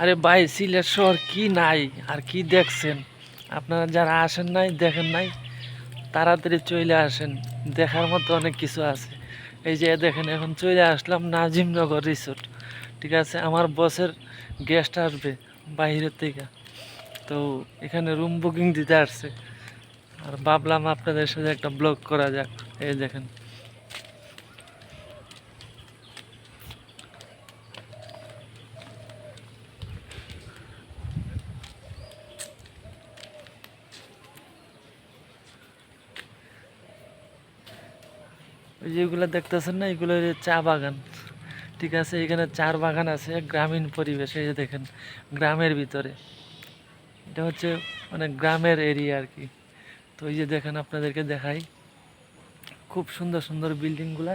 আরে ভাই, সিলেট শহর কি নাই? আর কি দেখছেন? আপনারা যারা আসেন নাই, দেখেন নাই, তাড়াতাড়ি চলে আসেন। দেখার মতো অনেক কিছু আছে। এই যে দেখেন, এখন চলে আসলাম নাজিমনগর রিসোর্ট। ঠিক আছে, আমার বসের গেস্ট আসবে বাইরের থেকে। তো এখানে রুম বুকিং দিতে আসছে। আর ভাবলাম আপনাদের সাথে একটা ব্লগ করা যাক। এই দেখেন। যেগুলো দেখতেছেন না? এগুলো চা বাগান। ঠিক আছে, এখানে চার বাগান আছে গ্রামীণ পরিবেশ, এই যে দেখেন, গ্রামের ভিতরে। এটা হচ্ছে মানে গ্রামের এরিয়া আর কি। তো এই যে দেখেন, আপনাদেরকে দেখাই। খুব সুন্দর সুন্দর বিল্ডিংগুলা।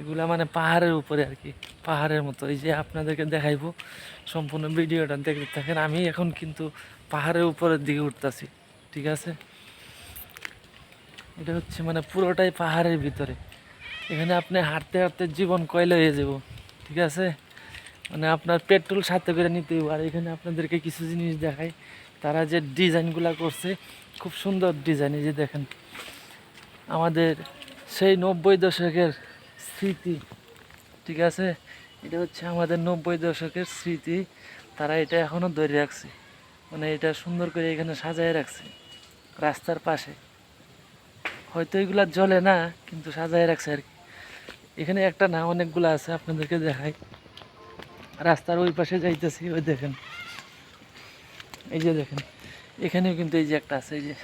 এগুলা মানে পাহাড়ের উপরে আর কি, পাহাড়ের মতো। এই যে আপনাদেরকে দেখাইবো সম্পূর্ণ ভিডিওটা। দেখতে থাকেন আমি এখন কিন্তু পাহাড়ের উপরের দিকে উঠতেছি। ঠিক আছে? এটা হচ্ছে মানে পুরোটাই পাহাড়ের ভিতরে। এখানে আপনি হাঁটতে হাঁটতে জীবন কয়লা হয়ে যাব, ঠিক আছে? মানে আপনার পেট্রোল সাথে করে নিতে হবে আর এখানে আপনাদেরকে কিছু জিনিস দেখাই। তারা যে ডিজাইনগুলো করছে, খুব সুন্দর ডিজাইন, এই যে দেখেন। আমাদের সেই নব্বই দশকের স্মৃতি, ঠিক আছে? এটা হচ্ছে আমাদের নব্বই দশকের স্মৃতি। তারা এটা এখনও ধরে রাখছে। মানে এটা সুন্দর করে এখানে সাজায় রাখছে, রাস্তার পাশে। হয়তো এগুলা জ্বলে না, কিন্তু সাজায় রাখছে আর কি। এখানে একটা না অনেকগুলো আছে, আপনাদেরকে দেখাই। রাস্তার ওই পাশে যাইতেছি, ওই দেখেন। এই যে দেখেন, এখানেও কিন্তু এই যে একটা আছে, এই যে।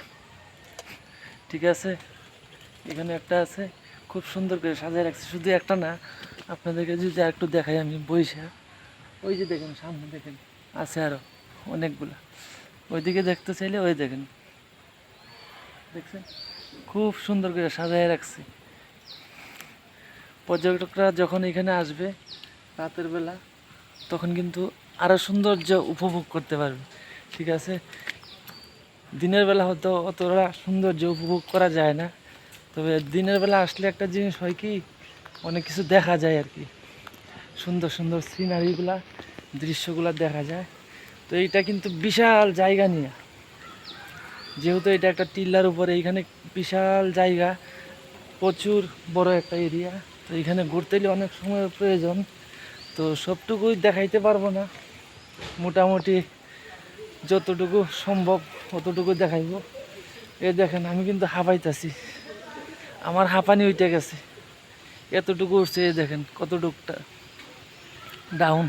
ঠিক আছে? এখানে একটা আছে, খুব সুন্দর করে সাজায় রাখছে। শুধু একটা না, আপনাদেরকে যদি একটু দেখাই আমি, বইসা। ওই যে দেখেন, সামনে দেখেন, আছে আরও অনেকগুলা। ওইদিকে দেখতে চাইলে ওই দেখেন। দেখছেন? খুব সুন্দর করে সাজায় রাখছে। পর্যটকরা যখন এখানে আসবে রাতের বেলা, তখন কিন্তু আরও সৌন্দর্য উপভোগ করতে পারবে। ঠিক আছে? দিনের বেলা হয়তো অতটা সৌন্দর্য উপভোগ করা যায় না। তবে দিনের বেলা আসলে একটা জিনিস হয় কি, অনেক কিছু দেখা যায় আর কি। সুন্দর সুন্দর সিনারিগুলা দৃশ্যগুলা দেখা যায়। তো এইটা কিন্তু বিশাল জায়গা নিয়ে। যেহেতু এটা একটা টিল্লার উপরে, এইখানে বিশাল জায়গা, প্রচুর বড় একটা এরিয়া তো এখানে ঘুরতে গেলে অনেক সময়ের প্রয়োজন। তো সবটুকুই দেখাইতে পারব না। মোটামুটি যতটুকু সম্ভব অতটুকু দেখাইব। এ দেখেন, আমি কিন্তু হাঁপাইতাছি। আমার হাঁপানি উঠে গেছে। এতটুকু উঠছে এই দেখেন, কতটুকটা ডাউন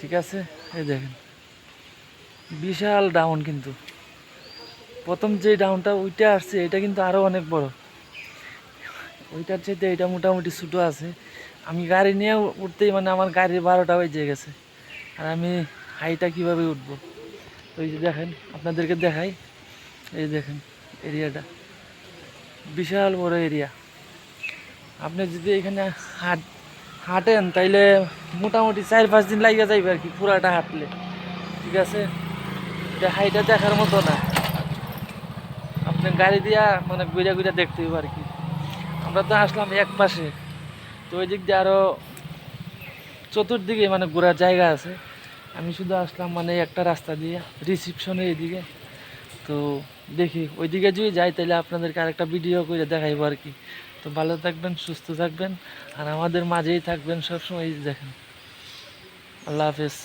ঠিক আছে? এই দেখেন, বিশাল ডাউন কিন্তু। প্রথম যে ডাউনটা ওইটা আসছে, এটা কিন্তু আরও অনেক বড়। ওইটার চাইতে এটা মোটামুটি ছোটো আছে। আমি গাড়ি নিয়ে উঠতেই মানে আমার গাড়ির বারোটা বেজে গেছে। আর আমি হাইটা কীভাবে উঠবো? ওই যে দেখেন, আপনাদেরকে দেখাই। এই দেখেন, এরিয়াটা। বিশাল বড় এরিয়া। আপনি যদি এখানে হাট, হাঁটেন, তাইলে মোটামুটি চার পাঁচ দিন লাগিয়ে যাইবে আর কি, পুরাটা হাঁটলে। ঠিক আছে? এটা হাইটা দেখার মতো না। আপনি গাড়ি দিয়া মানে ঘুরে ঘুরে দেখতে হবে আর কি। আমরা তো আসলাম এক পাশে। তো ওই দিক দিয়ে আরও চতুর্দিকে মানে ঘোরার জায়গা আছে। আমি শুধু আসলাম মানে একটা রাস্তা দিয়ে রিসিপশনের এদিকে তো দেখি, ওইদিকে যদি যাই তাহলে আপনাদেরকে আরেকটা ভিডিও করে দেখাইবো আর কি। তো ভালো থাকবেন, সুস্থ থাকবেন, আর আমাদের মাঝেই থাকবেন সবসময় দেখেন। আল্লাহ হাফেজ।